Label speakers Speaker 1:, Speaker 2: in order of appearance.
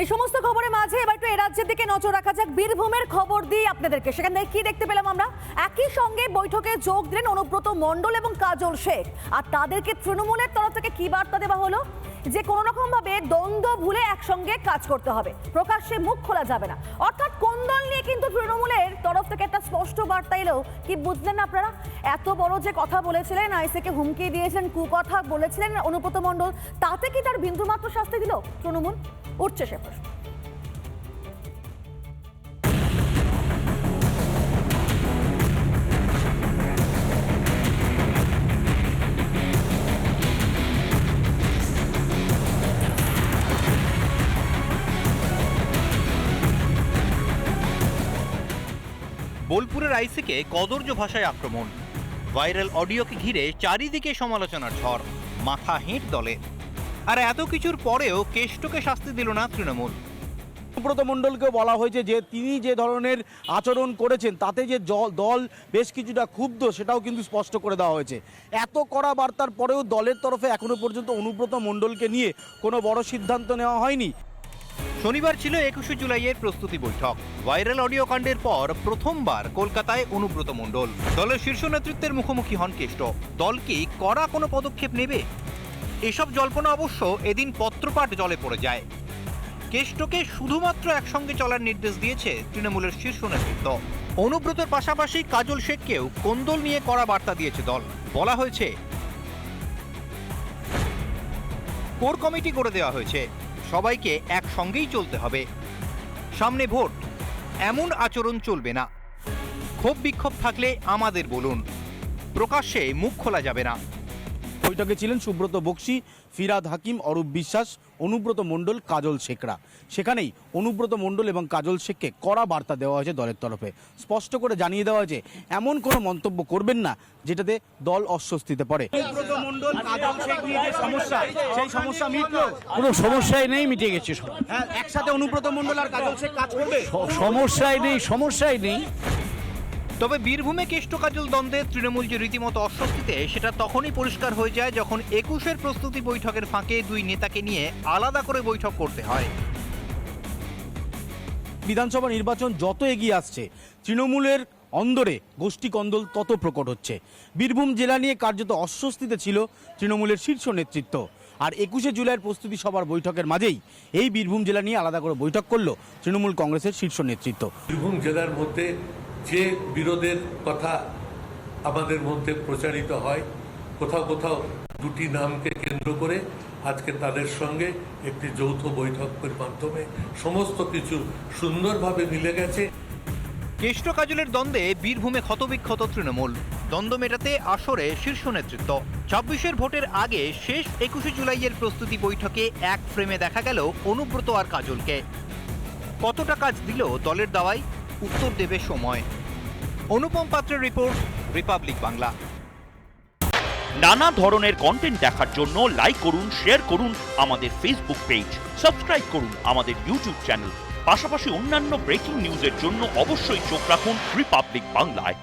Speaker 1: এই সমস্ত খবরের মাঝে এবার একটু রাজ্যের দিকে নজর রাখা যাক। বীরভূমের খবর দিই আপনাদেরকে। সেখান থেকে কি দেখতে পেলাম আমরা? একই সঙ্গে বৈঠকে যোগ দিলেন অনুব্রত মণ্ডল এবং কাজল শেখ। আর তাদেরকে তৃণমূলের তরফ থেকে কি বার্তা দেওয়া হলো? যে কোনো রকম ভাবে দ্বন্দ্ব ভুলে একসঙ্গে কাজ করতে হবে। প্রকাশ্যে মুখ খোলা যাবে না। অর্থাৎ কোন দল নিয়ে কিন্তু তৃণমূলের তরফ থেকে একটা স্পষ্ট বার্তা এলো, কি বুঝলেন আপনারা? এত বড় যে কথা বলেছিলেন আইসেকে হুমকি দিয়েছেন কুকথা বলেছিলেন অনুব্রত মণ্ডল, তাতে কি তার বিন্দুমাত্র শাস্তি দিল তৃণমূল? উঠছে সে প্রশ্ন।
Speaker 2: বোলপুরের আইসিকে কদর্য ভাষায় আক্রমণ। ভাইরাল অডিওকে ঘিরে চারিদিকে সমালোচনার ঝড়। মাথা হেঁট দলে। আর এত কিছুর পরেও কেষ্টকে শাস্তি দিল না তৃণমূল।
Speaker 3: সুব্রত মণ্ডলকে বলা হয়েছে যে তিনি যে ধরনের আচরণ করেছেন তাতে যে দল বেশ কিছুটা ক্ষুব্ধ সেটাও কিন্তু স্পষ্ট করে দেওয়া হয়েছে। এত কড়া বার্তার পরেও দলের তরফে এখনও পর্যন্ত অনুব্রত মণ্ডলকে নিয়ে কোনো বড় সিদ্ধান্ত নেওয়া হয়নি।
Speaker 2: শনিবার ছিল একুশে জুলাইয়ের প্রস্তুতি বৈঠক। ভাইরাল অডিও কাণ্ডের পর প্রথমবার কলকাতায় অনুব্রত মণ্ডল। দলের শীর্ষ নেতৃত্বের মুখোমুখি হন কেষ্ট। দল কি কড়া কোনো পদক্ষেপ নেবে? এসব জল্পনা অবশ্য এদিন পত্রপাঠ জলে পড়ে যায়। কেষ্টকে শুধুমাত্র একসঙ্গে চলার নির্দেশ দিয়েছে তৃণমূলের শীর্ষ নেতৃত্ব। অনুব্রতর পাশাপাশি কাজল শেখকেও কোন্দল নিয়ে কড়া বার্তা দিয়েছে দল। বলা হয়েছে, কোর কমিটি করে দেওয়া হয়েছে। সবাইকে একসঙ্গেই চলতে হবে। সামনে ভোট, এমন আচরণ চলবে না। ক্ষোভ বিক্ষোভ থাকলে আমাদের বলুন। প্রকাশ্যে মুখ খোলা যাবে না।
Speaker 3: বৈঠকে ছিলেন সুব্রত বক্সি ফিরাদ হাকিম অরূপ বিশ্বাস অনুব্রত মণ্ডল কাজল শেখরা। সেখানেই অনুব্রত মণ্ডল এবং কাজল শেখকে কড়া বার্তা দেওয়া হয়েছে দলের তরফে। স্পষ্ট করে জানিয়ে দেওয়া হয়েছে এমন কোনো মন্তব্য করবেন না যেটাতে দল অস্বস্তিতে পড়ে। অনুব্রত মণ্ডল কাজল শেখ নিয়ে যে সমস্যা সেই সমস্যা মিটলো
Speaker 4: কোনো সমস্যাই নেই মিটে গেছে
Speaker 3: হ্যাঁ একসাথে অনুব্রত মণ্ডল আর কাজল শেখ কাজ করবে?
Speaker 4: সমস্যাই নেই সমস্যাই নেই।
Speaker 2: তবে বীরভূমে কেষ্ট কাজল দ্বন্দ্বে তৃণমূল যে রীতিমতো অস্বস্তিতে সেটা তখনই পরিষ্কার হয়ে যায় যখন একুশের প্রস্তুতি বৈঠকের ফাঁকে দুই নেতাকে নিয়ে আলাদা করে বৈঠক করতে হয়।
Speaker 3: বিধানসভা নির্বাচন যত এগিয়ে আসছে তৃণমূলের অন্দরে গোষ্ঠী কন্দল তত প্রকট হচ্ছে। বীরভূম জেলা নিয়ে কার্যত অস্বস্তিতে ছিল তৃণমূলের শীর্ষ নেতৃত্ব। আর একুশে জুলাইয়ের প্রস্তুতি সভার বৈঠকের মাঝেই এই বীরভূম জেলা নিয়ে আলাদা করে বৈঠক করল তৃণমূল কংগ্রেসের শীর্ষ নেতৃত্ব।
Speaker 5: বীরভূম জেলার মধ্যে যে বিরোধের কথা আমাদের মধ্যে প্রচারিত হয়, কোথাও কোথাও দুটি নামকে কেন্দ্র করে আজকে তাদের সঙ্গে একটি যৌথ বৈঠকের মাধ্যমে সমস্ত কিছু সুন্দরভাবে মিলে গেছে।
Speaker 2: কেষ্ট কাজলের দ্বন্দ্বে বীরভূমে ক্ষতবিক্ষত তৃণমূল। দ্বন্দ্ব মেটাতে আসরে শীর্ষ নেতৃত্ব। ছাব্বিশের ভোটের আগে শেষ একুশে জুলাইয়ের প্রস্তুতি বৈঠকে এক ফ্রেমে দেখা গেল অনুব্রত আর কাজলকে। কতটা কাজ দিল দলের দাওয়াই উত্তর দেবে সময়। অনুপম পাত্রের রিপোর্ট, রিপাবলিক বাংলা।
Speaker 6: নানা ধরনের কন্টেন্ট দেখার জন্য লাইক করুন শেয়ার করুন আমাদের ফেসবুক পেজ সাবস্ক্রাইব করুন আমাদের ইউটিউব চ্যানেল পাশাপাশি অন্যান্য ব্রেকিং নিউজের জন্য অবশ্যই চোখ রাখুন রিপাবলিক বাংলায়